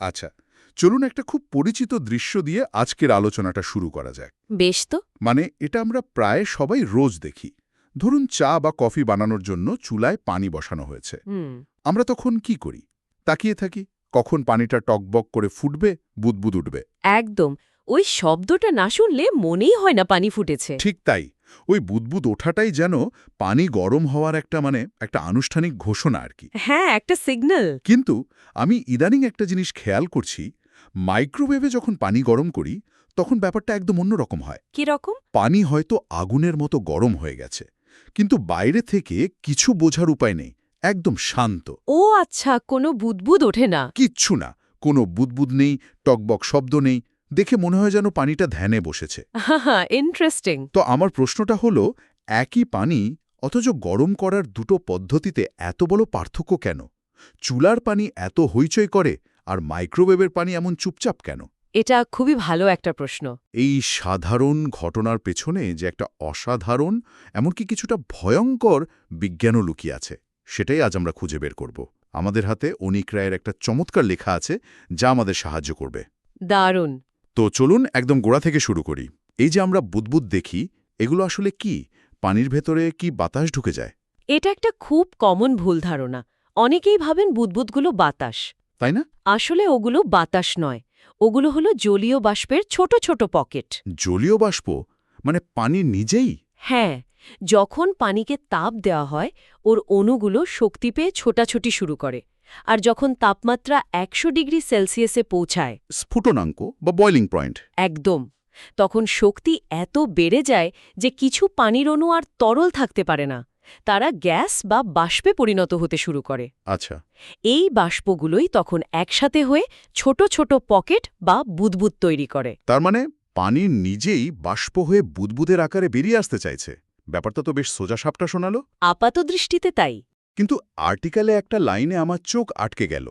আচ্ছা চলুন একটা খুব পরিচিত দৃশ্য দিয়ে আজকের আলোচনাটা শুরু করা যাক। বেশ তো। মানে এটা আমরা প্রায় সবাই রোজ দেখি। ধরুন চা বা কফি বানানোর জন্য চুলায় পানি বসানো হয়েছে। আমরা তখন কি করি? তাকিয়ে থাকি কখন পানিটা টকবক করে ফুটবে বুদবুদ উঠবে। একদম। ওই শব্দটা না শুনলে মনেই হয় না পানি ফুটেছে। ঠিক তাই। ওই বুদবুদ ওঠাটাই যেন পানি গরম হওয়ার একটা মানে একটা আনুষ্ঠানিক ঘোষণা আর কি। হ্যাঁ একটা সিগন্যাল। কিন্তু আমি ইদানিং একটা জিনিস খেয়াল করছি মাইক্রোওয়েভে যখন পানি গরম করি তখন ব্যাপারটা একদম অন্যরকম হয়। কি রকম? পানি হয়তো আগুনের মতো গরম হয়ে গেছে কিন্তু বাইরে থেকে কিছু বোঝার উপায় নেই একদম শান্ত। ও আচ্ছা কোনো বুদবুদ ওঠে না। কিচ্ছু না কোনো বুদবুদ নেই টকবক শব্দ নেই দেখে মনে হয় যেন পানিটা ধ্যানে বসেছে। হা ইন্টারেস্টিং তো আমার প্রশ্নটা হলো একই পানি অথচ গরম করার দুটো পদ্ধতিতে এত বড় পার্থক্য কেন? চুলার পানি এত হইচই করে আর মাইক্রোওয়েভের পানি এমন চুপচাপ কেন? এটা খুবই ভালো একটা প্রশ্ন। এই সাধারণ ঘটনার পেছনে যে একটা অসাধারণ এমনকি কিছুটা ভয়ঙ্কর বিজ্ঞানও লুকিয়ে আছে সেটাই আজ আমরা খুঁজে বের করব। আমাদের হাতে অনিক রায়ের একটা চমৎকার লেখা আছে যা আমাদের সাহায্য করবে। দারুণ। তো চলুন একদম গোড়া থেকে শুরু করি। এই যে আমরা বুদবুদ দেখি এগুলো আসলে কি? পানির ভেতরে কি বাতাস ঢুকে যায়? এটা একটা খুব কমন ভুল ধারণা। অনেকেই ভাবেন বুদবুদগুলো বাতাস। তাই না? আসলে ওগুলো বাতাস নয়। ওগুলো হলো জলীয় বাষ্পের ছোট ছোট পকেট। জলীয় বাষ্প? মানে পানি নিজেই? হ্যাঁ যখন পানিকে তাপ দেওয়া হয় ওর অণুগুলো শক্তি পেয়ে ছোটাছুটি শুরু করে। আর যখন তাপমাত্রা একশো ডিগ্রি সেলসিয়াসে পৌঁছায়। স্ফুটনাঙ্ক বা বয়লিং পয়েন্ট একদম। তখন শক্তি এত বেড়ে যায় যে কিছু পানির অণু আর তরল থাকতে পারে না। তারা গ্যাস বা বাষ্পে পরিণত হতে শুরু করে। আচ্ছা। এই বাষ্পগুলোই তখন একসাথে হয়ে ছোট ছোট পকেট বা বুদবুদ তৈরি করে। তার মানে পানি নিজেই বাষ্প হয়ে বুদবুদের আকারে বেরিয়ে আসতে চাইছে। ব্যাপারটা তো বেশ সোজা সাপটা শোনালো। আপাত দৃষ্টিতে তাই। কিন্তু আর্টিকেলে একটা লাইনে আমার চোখ আটকে গেল।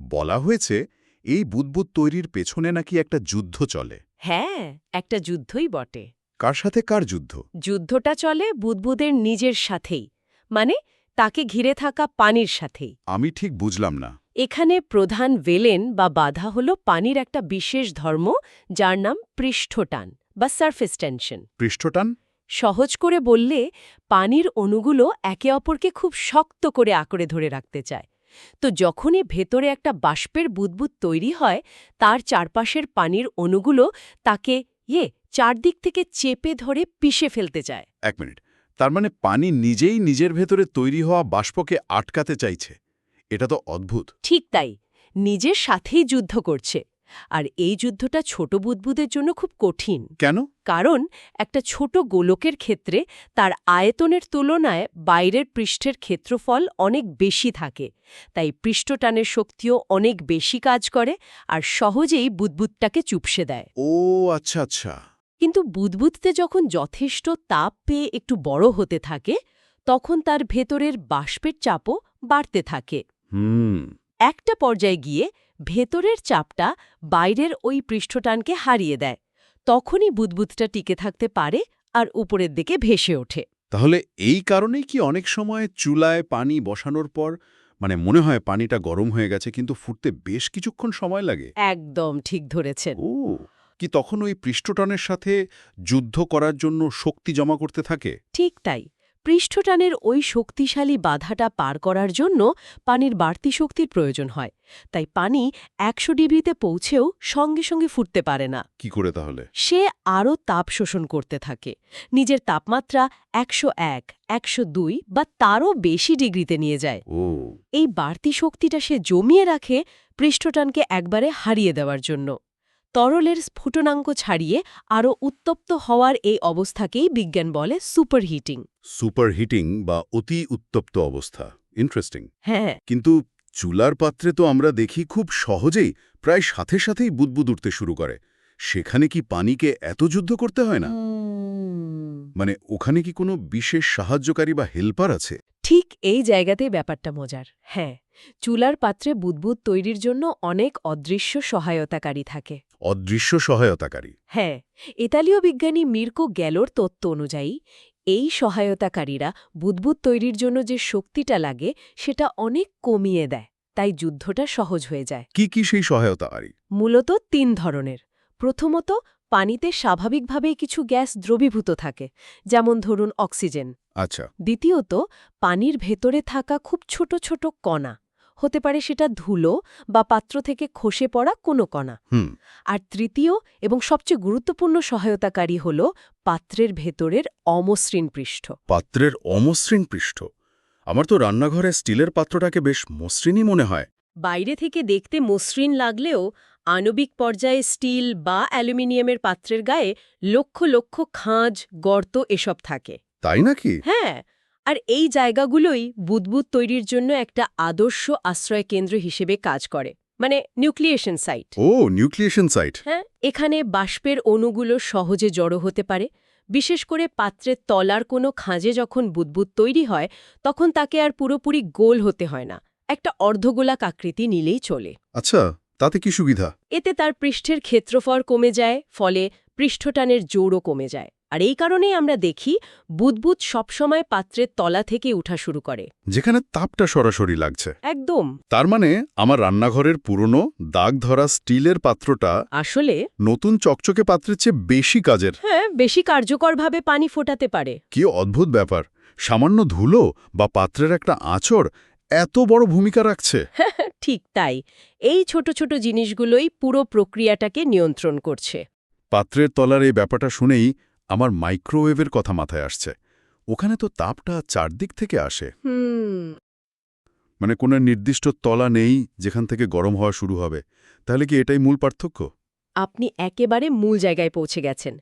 বলা হয়েছে এই বুদবুদ তৈরির পেছনে নাকি একটা যুদ্ধ চলে। হ্যাঁ একটা যুদ্ধই বটে। কার সাথে কার যুদ্ধ? যুদ্ধটা চলে বুদবুদের নিজের সাথেই মানে তাকে ঘিরে থাকা পানির সাথেই। আমি ঠিক বুঝলাম না। এখানে প্রধান ভেলেন বা বাধা হল পানির একটা বিশেষ ধর্ম যার নাম পৃষ্ঠটান বা সারফেস টেনশন পৃষ্ঠটান? সহজ করে বললে পানির অণুগুলো একে অপরকে খুব শক্ত করে আঁকড়ে ধরে রাখতে চায়। তো যখনই ভেতরে একটা বাষ্পের বুদবুদ তৈরি হয় তার চারপাশের পানির অণুগুলো তাকে ইয়ে চারদিক থেকে চেপে ধরে পিষে ফেলতে চায়। এক মিনিট। তার মানে পানি নিজেই নিজের ভেতরে তৈরি হওয়া বাষ্পকে আটকাতে চাইছে। এটা তো অদ্ভুত। ঠিক তাই। নিজের সাথেই যুদ্ধ করছে। আর এই যুদ্ধটা ছোট বুদবুদের জন্য খুব কঠিন। কেন? কারণ একটা ছোট গোলকের ক্ষেত্রে তার আয়তনের তুলনায় বাইরের পৃষ্ঠের ক্ষেত্রফল অনেক বেশি থাকে। তাই পৃষ্ঠটানের শক্তিও অনেক বেশি কাজ করে আর সহজেই বুদবুদটাকে চুপসে দেয়। ও আচ্ছা আচ্ছা। কিন্তু বুদবুদতে যখন যথেষ্ট তাপ পেয়ে একটু বড় হতে থাকে তখন তার ভেতরের বাষ্পের চাপও বাড়তে থাকে। হুম। একটা পর্যায়ে গিয়ে ভেতরের চাপটা বাইরের ওই পৃষ্ঠটানকে হারিয়ে দেয়। তখনই বুদবুদটা টিকে থাকতে পারে আর উপরের দিকে ভেসে ওঠে। তাহলে এই কারণেই কি অনেক সময় চুলায় পানি বসানোর পর মানে মনে হয় পানিটা গরম হয়ে গেছে কিন্তু ফুটতে বেশ কিছুক্ষণ সময় লাগে? একদম ঠিক ধরেছেন। ও কি তখন ওই পৃষ্ঠটনের সাথে যুদ্ধ করার জন্য শক্তি জমা করতে থাকে? ঠিক তাই। পৃষ্ঠটানের ওই শক্তিশালী বাধাটা পার করার জন্য পানির বাড়তি শক্তির প্রয়োজন হয়। তাই পানি একশো ডিগ্রিতে পৌঁছেও সঙ্গে সঙ্গে ফুটতে পারে না। কি করে তাহলে? সে আরও তাপ শোষণ করতে থাকে। নিজের তাপমাত্রা একশো এক একশো দুই বা তারও বেশি ডিগ্রিতে নিয়ে যায়। ও। এই বাড়তি শক্তিটা সে জমিয়ে রাখে পৃষ্ঠটানকে একবারে হারিয়ে দেওয়ার জন্য। তরলের স্ফুটনাঙ্ক ছাড়িয়ে আরও উত্তপ্ত হওয়ার এই অবস্থাকেই বিজ্ঞান বলে সুপারহিটিং। সুপারহিটিং বা অতি উত্তপ্ত অবস্থা। ইন্টারেস্টিং। হ্যাঁ। কিন্তু চুলার পাত্রে তো আমরা দেখি খুব সহজেই প্রায় সাথে সাথেই বুদবুদ উঠতে শুরু করে। সেখানে কি পানিকে এত যুদ্ধ করতে হয় না? মানে ওখানে কি কোনো বিশেষ সাহায্যকারী বা হেল্পার আছে? ঠিক এই জায়গাতেই ব্যাপারটা মজার। হ্যাঁ চুলার পাত্রে বুদবুদ তৈরির জন্য অনেক অদৃশ্য সহায়তাকারী থাকে। অদৃশ্য সহায়তাকারী। হ্যাঁ ইতালীয় বিজ্ঞানী মির্কো গ্যালোর তত্ত্ব অনুযায়ী এই সহায়তাকারীরা বুদবুদ তৈরির জন্য যে শক্তিটা লাগে সেটা অনেক কমিয়ে দেয় তাই যুদ্ধটা সহজ হয়ে যায়। কি কি সেই সহায়তাকারী? মূলত তিন ধরনের। প্রথমত পানিতে স্বাভাবিকভাবেই কিছু গ্যাস দ্রবীভূত থাকে যেমন ধরুন অক্সিজেন। আচ্ছা। দ্বিতীয়ত পানির ভেতরে থাকা খুব ছোট ছোট কণা হতে পারে সেটা ধুলো বা পাত্র থেকে খসে পড়া কোনো কণা। হুম। আর তৃতীয় এবং সবচেয়ে গুরুত্বপূর্ণ সহায়তাকারী হল পাত্রের ভেতরের অমসৃণ পৃষ্ঠ। পাত্রের অমসৃণ পৃষ্ঠ? আমার তো রান্নাঘরে স্টিলের পাত্রটাকে বেশ মসৃণই মনে হয়। বাইরে থেকে দেখতে মসৃণ লাগলেও আণবিক পর্যায়ে স্টিল বা অ্যালুমিনিয়ামের পাত্রের গায়ে লক্ষ লক্ষ খাঁজ গর্ত এসব থাকে। তাই নাকি? হ্যাঁ আর এই জায়গাগুলোই বুদবুদ তৈরির জন্য একটা আদর্শ আশ্রয় কেন্দ্র হিসেবে কাজ করে মানে নিউক্লিয়েশন সাইট। ও নিউক্লিয়েশন সাইট। হ্যাঁ এখানে বাষ্পের অণুগুলো সহজে জড়ো হতে পারে বিশেষ করে পাত্রের তলার কোনো খাঁজে যখন বুদবুদ তৈরি হয় তখন তাকে আর পুরোপুরি গোল হতে হয় না একটা অর্ধগোলাক আকৃতি নিলেই চলে। আচ্ছা তাতে কি সুবিধা? এতে তার পৃষ্ঠের ক্ষেত্রফল কমে যায় ফলে পৃষ্ঠটানের জোরও কমে যায়। আর এই কারণেই আমরা দেখি বুদবুদ সবসময় পাত্রের তলা থেকে উঠা শুরু করে। যেখানে তাপটা সরাসরি লাগছে। একদম। তার মানে আমার রান্নাঘরের পুরনো দাগ ধরা স্টিলের পাত্রটা আসলে নতুন চকচকে পাত্রের চেয়ে বেশি কাজের। হ্যাঁ বেশি কার্যকরভাবে পানি ফোটাতে পারে। কি অদ্ভুত ব্যাপার। সামান্য ধুলো বা পাত্রের একটা আঁচড় এত বড় ভূমিকা রাখছে। ঠিক তাই। এই ছোট ছোট জিনিসগুলোই পুরো প্রক্রিয়াটাকে নিয়ন্ত্রণ করছে। পাত্রের তলার এই ব্যাপারটা শুনেই আমার মাইক্রোওয়েভের কথা মাথায় আসছে। ওখানে তো তাপটা চারদিক থেকে আসে। মানে কোনো নির্দিষ্ট তলা নেই যেখান থেকে গরম হওয়া শুরু হবে। তাহলে কি এটাই মূল পার্থক্য? আপনি একেবারে মূল জায়গায় পৌঁছে গেছেন।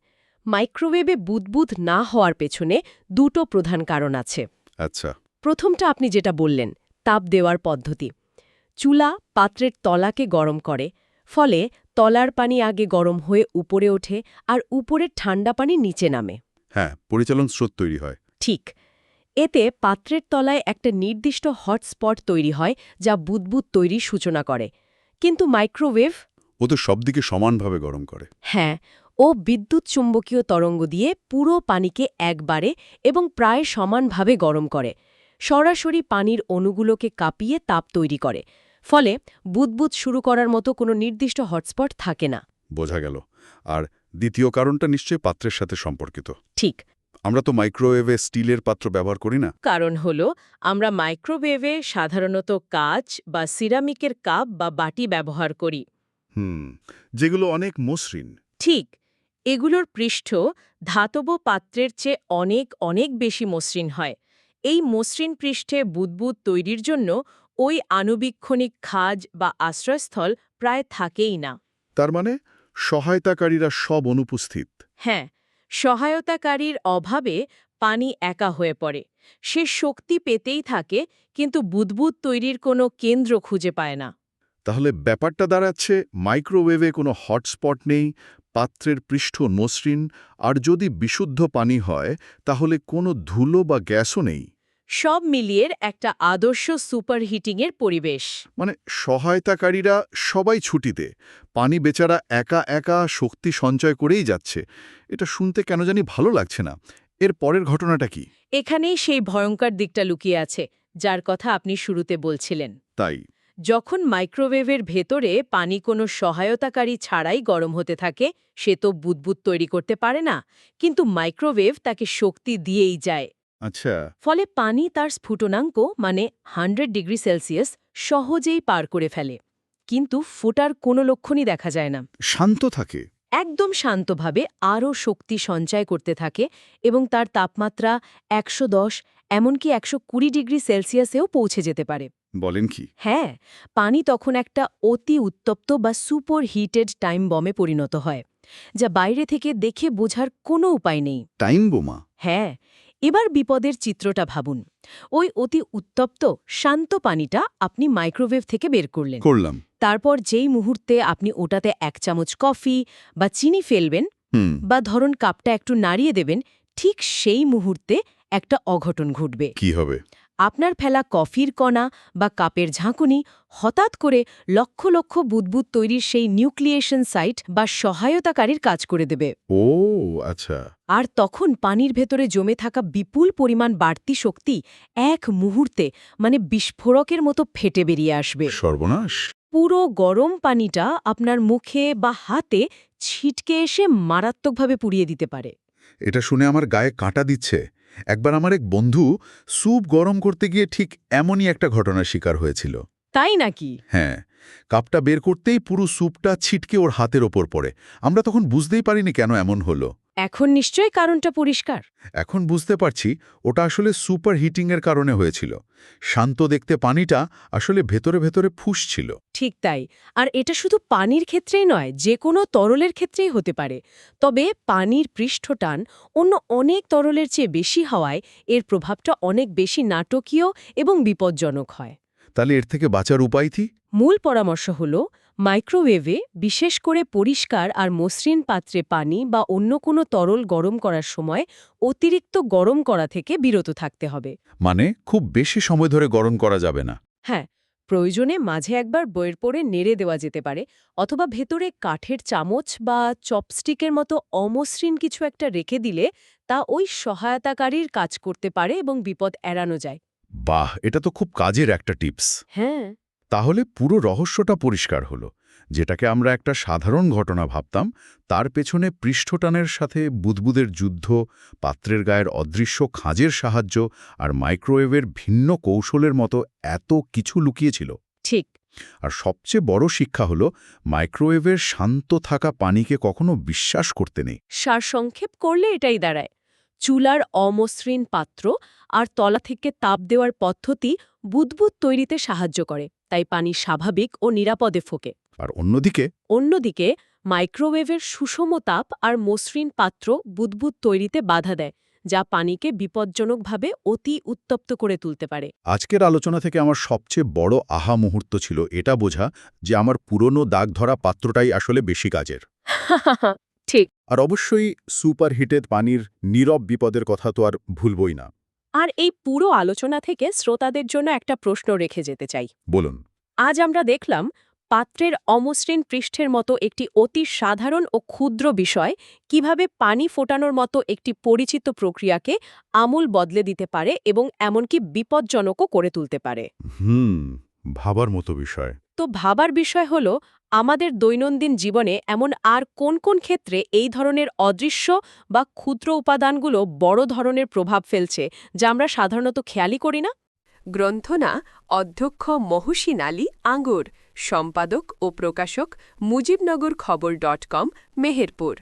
মাইক্রোওয়েভে বুদবুদ না হওয়ার পেছনে দুটো প্রধান কারণ আছে। আচ্ছা। প্রথমটা আপনি যেটা বললেন তাপ দেওয়ার পদ্ধতি। চুলা পাত্রের তলাকে গরম করে ফলে তলার পানি আগে গরম হয়ে উপরে ওঠে আর উপরের ঠান্ডা পানি নিচে নামে। হ্যাঁ পরিচালন স্রোত তৈরি হয়। ঠিক। এতে পাত্রের তলায় একটা নির্দিষ্ট হটস্পট তৈরি হয় যা বুদবুদ তৈরির সূচনা করে। কিন্তু মাইক্রোওয়েভ ও তো সবদিকে সমানভাবে গরম করে। হ্যাঁ ও বিদ্যুৎ চুম্বকীয় তরঙ্গ দিয়ে পুরো পানিকে একবারে এবং প্রায় সমানভাবে গরম করে। সরাসরি পানির অণুগুলোকে কাঁপিয়ে তাপ তৈরি করে। ফলে বুদবুদ শুরু করার মতো কোনো নির্দিষ্ট হটস্পট থাকে না। বোঝা গেল। আর দ্বিতীয় কারণটা নিশ্চয়ই পাত্রের সাথে সম্পর্কিত। ঠিক। আমরা তো মাইক্রোওয়েভে স্টিলের পাত্র ব্যবহার করি না। কারণ হল আমরা মাইক্রোওয়েভে সাধারণত কাচ বা সিরামিকের কাপ বা বাটি ব্যবহার করি। হুম যেগুলো অনেক মসৃণ। ঠিক। এগুলোর পৃষ্ঠ ধাতব পাত্রের চেয়ে অনেক অনেক বেশি মসৃণ হয়। এই মসৃণ পৃষ্ঠে বুদবুদ তৈরির জন্য ওই আণুবীক্ষণিক খাজ বা আশ্রয়স্থল প্রায় থাকেই না। তার মানে সহায়তাকারীরা সব অনুপস্থিত। হ্যাঁ সহায়তাকারীর অভাবে পানি একা হয়ে পড়ে। সে শক্তি পেতেই থাকে কিন্তু বুদবুদ তৈরির কোনো কেন্দ্র খুঁজে পায় না। তাহলে ব্যাপারটা দাঁড়াচ্ছে মাইক্রোওয়েভে কোনো হটস্পট নেই পাত্রের পৃষ্ঠ মসৃণ আর যদি বিশুদ্ধ পানি হয় তাহলে কোনো ধুলো বা গ্যাসও নেই। সব মিলিয়ে একটা আদর্শ সুপার সুপারহিটিংয়ের পরিবেশ। মানে সহায়তাকারীরা সবাই ছুটিতে পানি বেচারা একা একা শক্তি সঞ্চয় করেই যাচ্ছে। এটা শুনতে কেন জানি ভালো লাগছে না। এর পরের ঘটনাটা কি? এখানেই সেই ভয়ঙ্কর দিকটা লুকিয়ে আছে যার কথা আপনি শুরুতে বলছিলেন। তাই? যখন মাইক্রোওয়েভের ভেতরে পানি কোনো সহায়তাকারী ছাড়াই গরম হতে থাকে সে তো বুদবুদ তৈরি করতে পারে না কিন্তু মাইক্রোওয়েভ তাকে শক্তি দিয়েই যায়। আচ্ছা। ফলে পানি তার স্ফুটনাঙ্ক মানে হান্ড্রেড ডিগ্রি সেলসিয়াস সহজেই পার করে ফেলে। কিন্তু ফোটার কোনো লক্ষণই দেখা যায় না। শান্ত থাকে? একদম শান্তভাবে আরও শক্তি সঞ্চয় করতে থাকে এবং তার তাপমাত্রা একশো দশ এমনকি একশো কুড়ি ডিগ্রি সেলসিয়াসেও পৌঁছে যেতে পারে। বলেন কি? হ্যাঁ পানি তখন একটা অতি উত্তপ্ত বা সুপার হিটেড টাইম বমে পরিণত হয় যা বাইরে থেকে দেখে বোঝার কোনো উপায় নেই। টাইম বোমা? হ্যাঁ এবার বিপদের চিত্রটা ভাবুন। ওই অতি উত্তপ্ত শান্ত পানিটা আপনি মাইক্রোওয়েভ থেকে বের করলেন। করলাম। তারপর যেই মুহূর্তে আপনি ওটাতে এক চামচ কফি বা চিনি ফেলবেন বা ধরুন কাপটা একটু নাড়িয়ে দেবেন ঠিক সেই মুহূর্তে একটা অঘটন ঘটবে। কি হবে? আপনার ফেলা কফির কণা বা কাপের ঝাঁকুনি হঠাৎ করে লক্ষ লক্ষ বুদবুদ তৈরির সেই নিউক্লিয়েশন সাইট বা সহায়তাকারীর কাজ করে দেবে। ও আচ্ছা। আর তখন পানির ভেতরে জমে থাকা বিপুল পরিমাণ বাড়তি শক্তি এক মুহূর্তে মানে বিস্ফোরকের মতো ফেটে বেরিয়ে আসবে। সর্বনাশ। পুরো গরম পানিটা আপনার মুখে বা হাতে ছিটকে এসে মারাত্মকভাবে পুড়িয়ে দিতে পারে। এটা শুনে আমার গায়ে কাঁটা দিচ্ছে। একবার আমার এক বন্ধু স্যুপ গরম করতে গিয়ে ঠিক এমনই একটা ঘটনার শিকার হয়েছিল। তাই নাকি? হ্যাঁ কাপটা বের করতেই পুরো স্যুপটা ছিটকে ওর হাতের ওপর পড়ে। আমরা তখন বুঝতেই পারিনি কেন এমন হলো। এখন নিশ্চয়ই কারণটা পরিষ্কার। এখন বুঝতে পারছি ওটা আসলে সুপার হিটিংয়ের কারণে হয়েছিল। শান্ত দেখতে পানিটা আসলে ভেতরে ভেতরে ফুসছিল। ঠিক তাই। আর এটা শুধু পানির ক্ষেত্রেই নয় যে কোনো তরলের ক্ষেত্রেই হতে পারে। তবে পানির পৃষ্ঠটান অন্য অনেক তরলের চেয়ে বেশি হওয়ায় এর প্রভাবটা অনেক বেশি নাটকীয় এবং বিপজ্জনক হয়। তাহলে এর থেকে বাঁচার উপায় কি? মূল পরামর্শ হল মাইক্রোওয়েভে বিশেষ করে পরিষ্কার আর মসৃণ পাত্রে পানি বা অন্য কোনো তরল গরম করার সময় অতিরিক্ত গরম করা থেকে বিরত থাকতে হবে। মানে খুব বেশি সময় ধরে গরম করা যাবে না। হ্যাঁ প্রয়োজনে মাঝে একবার বইয়ের পরে নেড়ে দেওয়া যেতে পারে অথবা ভেতরে কাঠের চামচ বা চপস্টিকের মতো অমসৃণ কিছু একটা রেখে দিলে তা ওই সহায়তাকারীর কাজ করতে পারে এবং বিপদ এড়ানো যায়। বাহ এটা তো খুব কাজের একটা টিপস। হ্যাঁ। তাহলে পুরো রহস্যটা পরিষ্কার হলো। যেটাকে আমরা একটা সাধারণ ঘটনা ভাবতাম তার পেছনে পৃষ্ঠটানের সাথে বুদবুদের যুদ্ধ পাত্রের গায়ের অদৃশ্য খাঁজের সাহায্য আর মাইক্রোওয়েভের ভিন্ন কৌশলের মতো এত কিছু লুকিয়েছিল। ঠিক। আর সবচেয়ে বড় শিক্ষা হলো মাইক্রোওয়েভের শান্ত থাকা পানিকে কখনো বিশ্বাস করতে নেই। সারসংক্ষেপ করলে এটাই দাঁড়ায়। চুলার অমসৃণ পাত্র আর তলা থেকে তাপ দেওয়ার পদ্ধতি বুদবুদ তৈরিতে সাহায্য করে তাই পানি স্বাভাবিক ও নিরাপদে ফোকে। আর অন্যদিকে? অন্যদিকে মাইক্রোওয়েভের সুষম তাপ আর মসৃণ পাত্র বুদবুদ তৈরিতে বাধা দেয় যা পানিকে বিপজ্জনকভাবে অতি উত্তপ্ত করে তুলতে পারে। আজকের আলোচনা থেকে আমার সবচেয়ে বড় আহা মুহূর্ত ছিল এটা বোঝা যে আমার পুরনো দাগ ধরা পাত্রটাই আসলে বেশি কাজের। ঠিক। আর অবশ্যই সুপার হিটেড পানির নীরব বিপদের কথা তো আর ভুলবই না। আর এই পুরো আলোচনা থেকে শ্রোতাদের জন্য একটা প্রশ্ন রেখে যেতে চাই। বলুন। আজ আমরা দেখলাম পাত্রের অমসৃণ পৃষ্ঠের মতো একটি অতি সাধারণ ও ক্ষুদ্র বিষয় কীভাবে পানি ফোটানোর মতো একটি পরিচিত প্রক্রিয়াকে আমূল বদলে দিতে পারে এবং এমনকি বিপজ্জনকও করে তুলতে পারে। হুম ভাবার মতো বিষয়। তো ভাবার বিষয় হল আমাদের দৈনন্দিন জীবনে এমন আর কোন কোন ক্ষেত্রে এই ধরনের অদৃশ্য বা ক্ষুদ্র উপাদানগুলো বড় ধরনের প্রভাব ফেলছে, যা আমরা সাধারণত খেয়ালই করি না? গ্রন্থনা, অধ্যক্ষ মহসিন আলী আঙ্গুর। সম্পাদক ও প্রকাশক মুজিবনগর খবর ডট কম, মেহেরপুর।